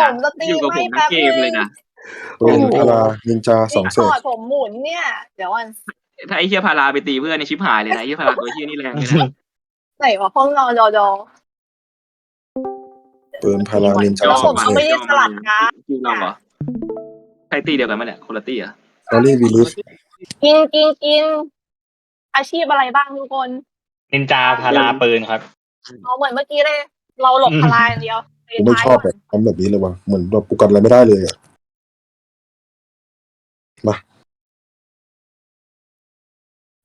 ผมสตรีอยู่มกับผให้มทั้แป๊งบเกนึมงเลยนะปืนพารานินจาสองเศรีษพอร์ตผมหมุนเนี่ย เดี๋ยววันถ้าไอ้เฮียพาราไปตีเพื่อนในชิบหายเลยนะไอ้เฮียพาราตัวเฮียนี่แรงเลยนะไหนวะห้องนอนจอจอปืนพารานินจาแล้วสผองมเศก็ษไม่ได้สลัดการ์ดคิวเราเหรอใครตีเดียวกันมั้ยเนี่ยคนละตีเหรอะออรี่วีลิสกินกินกิน อาชีพอะไรบ้างทุกคนนินจาพาราปืนครับ เอาเหมือนเมื่อกี้เลย เราหลบพลายอย่างเดียว กูไม่ชอบแบบทำแบบนี้เลยว่ะเหมือนแบบกูกันอะไรไม่ได้เลยอะ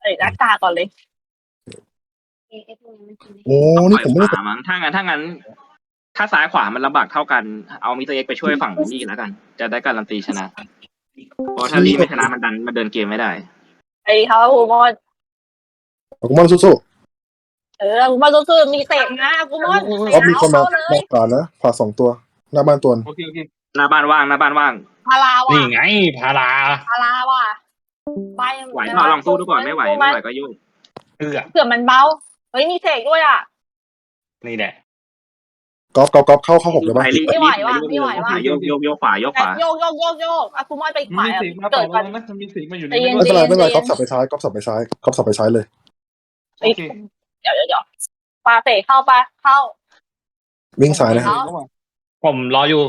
เอ้ยหน้ากากก่อนเลยโอ้นี่ผมไม่ได้ขวามั้งถ้างั้นถ้างั้น ถ้าซ้ายขวามันลำบากเท่ากัน เอามิสเตอร์เอ็กไปช่วยฝั่งนี่แล้วกัน จะได้การันตีชนะ เพราะถ้าลีไม่ชนะมันดันมันเดินเกมไม่ได้ ไอ้เขากูมอนกูมอนสู้ เออกูมอนสู้ๆมีเตะนะกูมอนๆเตะออฟมีคนมาเข้าเลมายขวานะขวาสองตัว หน้าบ้านตัวโอเคโอเคหน้าบ้านว่างหน้าบ้านว่าง พาราว่ะนี่ไงพาราพาราว่ะใบไหวเปล่าลองสู้ดูก่อนไม่ไหวไม่ไหวก็ยุ่งเอื้อเผื่อมันเบาเฮ้ยมีเสกด้วยอะ นี่แหละกอล์ฟกอล์ฟกอล์ฟเข้าเข้าหกเลยป่ะไปรีบไม่ไหวว่ะไม่ไหวว่ะ โยกโยกโยกขวาโยกขแต่วาโยกโยกโยกโยกอะกูมอนไปขมันวามีอะเสียงมาเกิเปล่าดแล้วกันนะมันมีเสียงมาอยู่ในใจเย็นไม่เป็นไรไม่เป็นไรเย็นกอล์ฟสับไปซ้ายกอล์ฟสับไปซ้ายกอล์ฟสับไปซ้ายเลยเฮ้ยเดี๋ยวเดี๋ยวเดี๋ยวปลาเสกเข้าปลาเข้า วิ่งซ้ายนะเอ้าผมรออยู่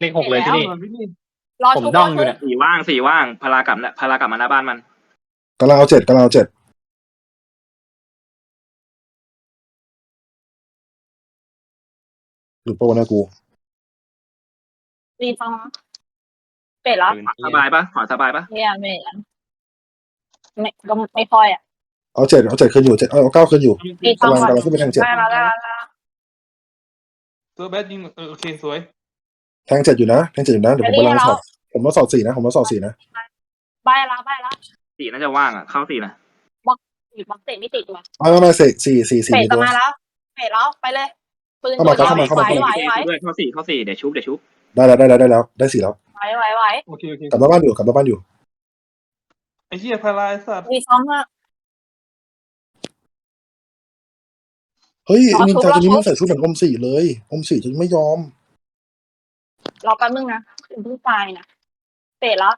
เลขหกเลยที่นี่ รอผมชุบด้รอองอชุยู่บเนี่ย สี่ว่างสี่ว่างพารากลับพารากลับมาหน้าบ้านมัน กำลังเอาเจ็ดกำลังเอาเจ็ดหลุดโป้นะกู รีฟังเป็ดแล้วปืนสบายปะขวาสบายปะเนี่ยไม่ไม่ก็ไม่ค่อยอะ เอาเจ็ดเอาเจ็ดขึ้นอยู่เจ็ดเอาเอาเก้าขึ้นอยู่รีฟังกำลังก่อนกำลังขึ้นไปทางเจ็ดได้แล้วได้แล้วได้แล้วตัวแบดยิงเออโอเคสวยแทงเจ็ดอยู่นะแทงเจ็ดอยู่นะเดี๋ยวผมกำลังสอบผมมาสอบสี่นะผมมาสอบสี่นะใบแล้วใบแล้วสี่น่าจะว่างอะ เข้าสี่นะอีกบล็อกเตะไม่ติดว่ะไม่ไม่ไม่สี่สี่สี่สี่เป็ดมีจะตัวมาแล้วเป็ดแล้วไปเลยปืนเข้ามาตัวเข้ามาไหวเข้ามาไหวไหวด้วยเข้าสี่เข้าสี่เดี๋ยวชุบเดี๋ยวชุบได้แล้วได้แล้วได้แล้วได้สี่แล้วไหวไหวไหวโอเคโอเคกลับมาบ้านอยู่กลับมาบ้านอยู่ไอ้เหี้ยพาราไอ้สัตว์รีฟังอะ เฮ้ยรอนินชุบจาตัวนี้รอชุบมันใส่ชุดเหมือนอมสี่เลยอมสี่จะไม่ยอม รอแป๊บนึงนะถึงเพิ่งตายนะเป็ดแล้ว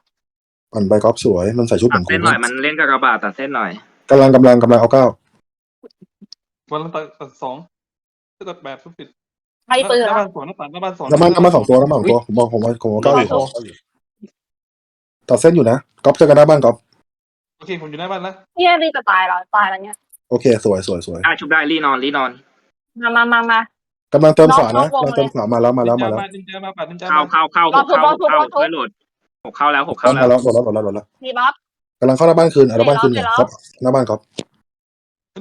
ปั่นใบกอล์ฟสวย มันใส่ชุดเหตัมืดอนเส้นหน่อยมันเล่นกับกระบาดตัดเส้นหน่อยกำลังกำลังกำลังเอาเก้าวันละตัดสองตัดแปดทุกปิดใครปืนหแล้น้าวบ้านสองหน้าต่างหน้าบ้านสองน้ำมันน้ำมันสองตัวน้ำมันสองตัวผมบอกผมเอาผมเอาเก้าอยู่โอ้ตัดเส้นอยู่นะกอล์ฟเจอกันหน้าบ้านกอล์ฟโอเคผมอยู่หน้าบ้านแล้วเนี่ยรีจะตายแล้วตายแล้วเนี่ย โอเค สวยสวยสวยได้ชุบได้รีนอนรีนอนมามามามากำลังเติมขวาล็นะอกล็อกกำลังเติมขวามาแล้วมาแล้วมาแล้วนินจามาปัดนินจาเข้ามาเข้าเข้าหกเข้าหกเข้าเพื่อโหลดหกเข้าแล้วหกเข้าเข้าแล้วมาแล้วหมดแล้วหมดแล้วหมดแล้วรีบัฟกำลังเข้าหน้าบ้านคืนเอาหน้าบ้านคืนเนี่ยไปแล้วครับหน้าบ้านกอล์ฟ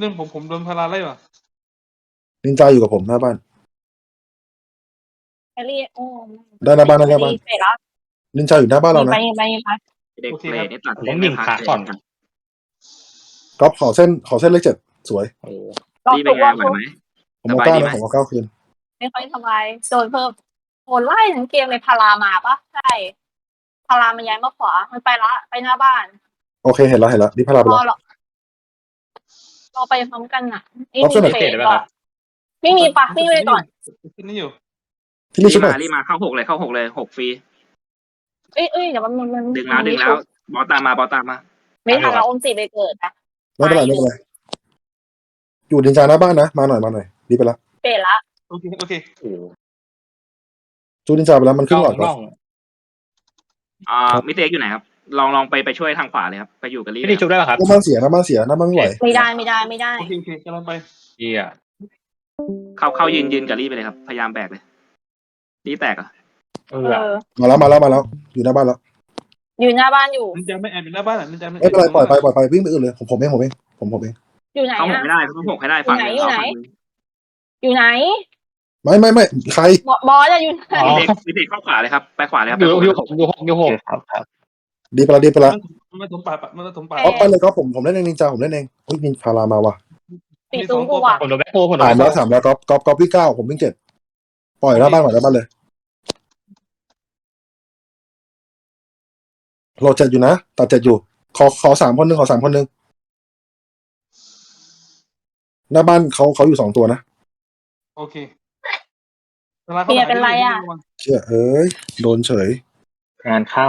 เรื่องผมผมโดนพาราไล่ว่ะนินจาอยู่กับผมหน้าบ้านแฮร์รี่โอ้ได้หน้าบ้านได้หน้าบ้านเป็ดแล้วนินจาอยู่หน้าบ้านเราไปนะไปไปเด็กเพลย์นี่ตัดผมต้องยิงขาก่อน กอล์ฟขอเส้นขอเส้นเลขเจ็ดสวย โอ้รอบรีถูเป็นกไงรอบไหวถูกไหม ผมเอาสบายเก้าดีไหม นะผมเอาเก้าคืนไม่ค่อยสบายโดนเพิ่มโดนไล่ทั้งเกมเลยพารามาปะใช่พารามันย้ายมาขวา มันไปละ ไปหน้าบ้าน โอเคเห็นแล้วเห็นแล้วดิพาราไปรอแล้ว หรอเราไปพร้อมกันอะนี่เอามีเส้นไหนเป็ดก่อนไม่มีปะไม่มีไปก่อนขึ้นนี่อยู่ที่รีนี่ชุดไหนมารีมาเข้าหกเลยเข้าหกเลยหกฟรีเอ้ยเอ้ยเดี๋ยวมันมันมันดึงแล้วดึงแล้วบอลตามมาบอลตามมา ไม่ทันเราอมสิไปเกิดนะ ไม่เป็นไรไม่เป็นไรอยู่นินจาหน้าบ้านนะ มาหน่อยมาหน่อยดีไปแล้วเป็ดละโอเคโอเคโหจูนินจาไปแล้วมันขึ้นหลอดก่อนน่องอ่ามิเตกอยู่ไหนครับลองลองไปไปช่วยทางขวาเลยครับไปอยู่กับรีไม่ได้ชุบได้ป่ะครับหน้าบ้านเสียหน้าบ้านเสียหน้าบ้านไม่ไหวไม่ได้ไม่ได้ไม่ได้ โอเคโอเคกำลังไปเฮียเข้าเข้ายืนยืนกับรีไปเลยครับ พยายามแบกเลยรีแตกอะเอเอออ มาแล้วมาแล้วมาแล้ว อยู่หน้าบ้านแล้ว อยู่หน้าบ้านอยู่ นินจาไม่แอบอยู่หน้าบ้านอะนินจาไม่ไม่เป็นไรปล่อยไปปล่อยไปวิ่งไปอื่นเลยผมผมเองผมเองผมผมเองอยู่ไหนเข้าหกอะไม่ได้เข้าหกให้ได้ฝั่งอยู่ไหนเอาฝั่งอยู่ไหนไม่ไม่ไม่ใครบอบอสอะอยู่ไหนอ๋อมิเตกมิเตกเข้าขวาเลยครับไปขวาเลยครับอยู่ไปอยู่ขหวากอยู่หกอยู่หกครับครับดีไปแล้วดีไปแล้วมันมาถมป่ามันมาถมป่าออฟไปเลยก็ผมผมเล่นเองนินจาผมเล่นเองอุ้ยนินพารามาว่ะปิดซุ้มกูว่ะผมโดนแบ็คโฮผมโดนถามแบ็แล้วคโฮถามแล้วก๊อฟก๊อฟก๊อฟวิ่งเก้าผมวิ่งเจ็ดปล่อยหน้าบ้านปล่อยหน้าบ้านเลย โหลดเจ็ดอยู่นะตัดเจ็ดอยู่ ขอขอสามคนหนึ่งขอสามคนหนึ่งหน้าบ้านเขาเขาอยู่สองตัวนะโอเคเพียเป็นไรอะเชื่อเอ้ยโดนเฉยงานเข้า